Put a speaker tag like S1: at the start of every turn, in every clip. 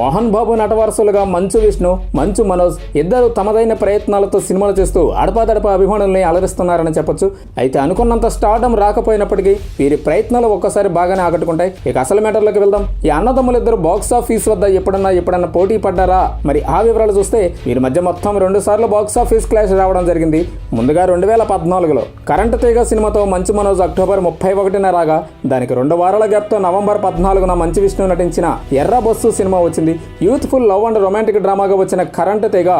S1: మోహన్ బాబు నటవారసులుగా మంచు విష్ణు మంచు మనోజ్ ఇద్దరు తమదైన ప్రయత్నాలతో సినిమాలు చేస్తూ అడపాదడప అభిమానుల్ని అలరిస్తున్నారని చెప్పొచ్చు. అయితే అనుకున్నంత స్టార్డం రాకపోయినప్పటికీ వీరి ప్రయత్నాలు ఒక్కసారి బాగానే ఆకట్టుకుంటాయి. ఇక అసలు మ్యాటర్లోకి వెళ్దాం. ఈ అన్నదమ్ములిద్దరు బాక్స్ ఆఫీస్ వద్ద ఎప్పుడన్నా ఎప్పుడన్నా పోటీ పడ్డారా? మరి ఆ వివరాలు చూస్తే వీరి మధ్య మొత్తం రెండు సార్లు బాక్స్ ఆఫీస్ క్లాష్ రావడం జరిగింది. ముందుగా రెండు వేల పద్నాలుగులో కరెంటు తీగ సినిమాతో మంచు మనోజ్ అక్టోబర్ ముప్పై ఒకటిన రాగా దానికి రెండు వారాల గ్యాప్తో నవంబర్ పద్నాలుగున మంచు విష్ణు నటించిన ఎర్ర బస్సు సినిమా వచ్చింది. యూత్ఫుల్ లవ్ అండ్ రొమాంటిక్ డ్రామాగా వచ్చిన కరెంట్ తెగ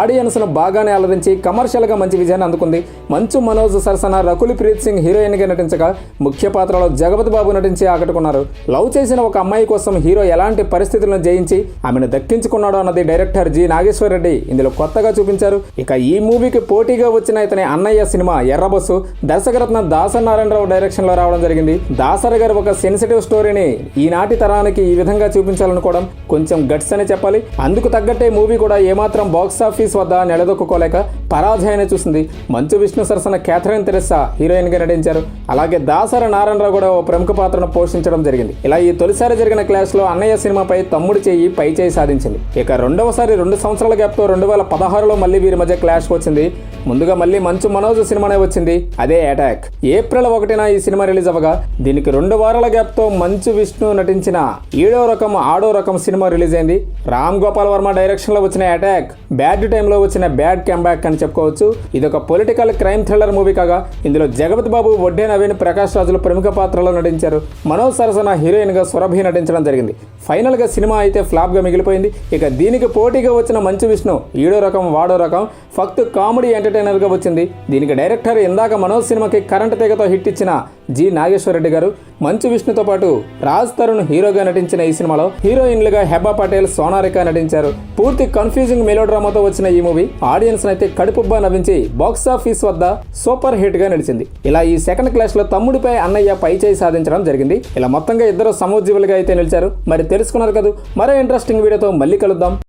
S1: ఆడియన్స్ను బాగానే అలరించి కమర్షియల్గా మంచి విజయాన్ని అందుకుంది. మంచు మనోజ్ సరసన రకుల్ ప్రీత్ సింగ్ హీరోయిన్గా నటించగా ముఖ్య పాత్రలో జగపతి బాబు నటించి ఆకట్టుకున్నారు. లవ్ చేసిన ఒక అమ్మాయి కోసం హీరో ఎలాంటి పరిస్థితులను జయించి ఆమెను దక్కించుకున్నాడో అన్నది డైరెక్టర్ జి నాగేశ్వర రెడ్డి ఇందులో కొత్తగా చూపించారు. ఇక ఈ మూవీకి పోటీగా వచ్చిన ఇతని అన్నయ్య సినిమా ఎర్రబస్సు. దర్శకరత్న దాసనారాయణరావు డైరెక్షన్లో రావడం జరిగింది. దాసరి గారు ఒక సెన్సిటివ్ స్టోరీని ఈనాటి తరానికి ఈ విధంగా చూపించాలనుకోవడం కొంచెం గట్స్ అనే చెప్పాలి. అందుకు తగ్గట్టే మూవీ కూడా ఏమాత్రం బాక్స్ ఆఫీస్ వద్ద నిలదొక్కుకోలేక పరాజయాన్ని చూసింది మంచు విష్ణు సరసన క్యాథరిన్ తెరెస్సా. హీరోయిన్గా నటించారు. అలాగే దాసరి నారాయణరావు కూడా ఓ ప్రముఖ పాత్రను పోషించడం జరిగింది. ఇలా ఈ తొలిసారి జరిగిన క్లాష్లో అన్నయ్య సినిమాపై తమ్ముడు చేయి పై చేయి సాధించింది. ఇక రెండవసారి రెండు సంవత్సరాల గ్యాప్తో రెండు వేల పదహారులో మళ్ళీ వీరి మధ్య క్లాష్ వచ్చింది. ముందుగా మళ్ళీ మంచు మనోజ్ సినిమానే వచ్చింది. అదే అటాక్. ఏప్రిల్ ఒకటిన ఈ సినిమా రిలీజ్ అవ్వగా దీనికి రెండు వారాల గ్యాప్తో మంచు విష్ణు నటించిన ఏడో రకం ఆడో రకం సినిమా రిలీజ్ అయింది. రామ్ గోపాల్ వర్మ డైరెక్షన్లో వచ్చిన అటాక్ బ్యాడ్ టైంలో వచ్చిన బ్యాడ్ క్యాంబ్యాక్ అని చెప్పుకోవచ్చు. ఇది ఒక పొలిటికల్ క్రైమ్ థ్రిల్లర్ మూవీ కాగా ఇందులో జగపతి బాబు వడ్డే నవీన్ ప్రకాష్ రాజులు ప్రముఖ పాత్రలో నటించారు. మనోజ్ సరసన హీరోయిన్గా సురభి నటించడం జరిగింది. ఫైనల్గా సినిమా అయితే ఫ్లాప్గా మిగిలిపోయింది. ఇక దీనికి పోటీగా వచ్చిన మంచు విష్ణు ఈడో రకం వాడో రకం ఫక్త్ కామెడీ ఎంటర్టైనర్గా వచ్చింది. దీనికి డైరెక్టర్ ఇందాక మనోజ్ సినిమాకి కరెంట్ తీగతో హిట్ ఇచ్చిన జి నాగేశ్వరరెడ్డి గారు మంచు విష్ణుతో పాటు రాజ్ తరుణ్ హీరోగా నటించిన ఈ సినిమాలో హీరోయిన్లుగా హెబా పటేల్ సోనారిక నటించారు. పూర్తి కన్ఫ్యూజింగ్ మెలోడ్రామాతో వచ్చిన ఈ మూవీ ఆడియన్స్ అయితే కడుపుబ్బా నవ్వించి బాక్స్ ఆఫీస్ వద్ద సూపర్ హిట్గా నిలిచింది. ఇలా ఈ సెకండ్ క్లాస్లో తమ్ముడిపై అన్నయ్య పై చేయి సాధించడం జరిగింది. ఇలా మొత్తంగా ఇద్దరు సమోజ్జీవులుగా అయితే నిలిచారు. మరి తెలుసుకున్నారు కదా? మరో ఇంట్రెస్టింగ్ వీడియోతో మళ్ళీ కలుద్దాం.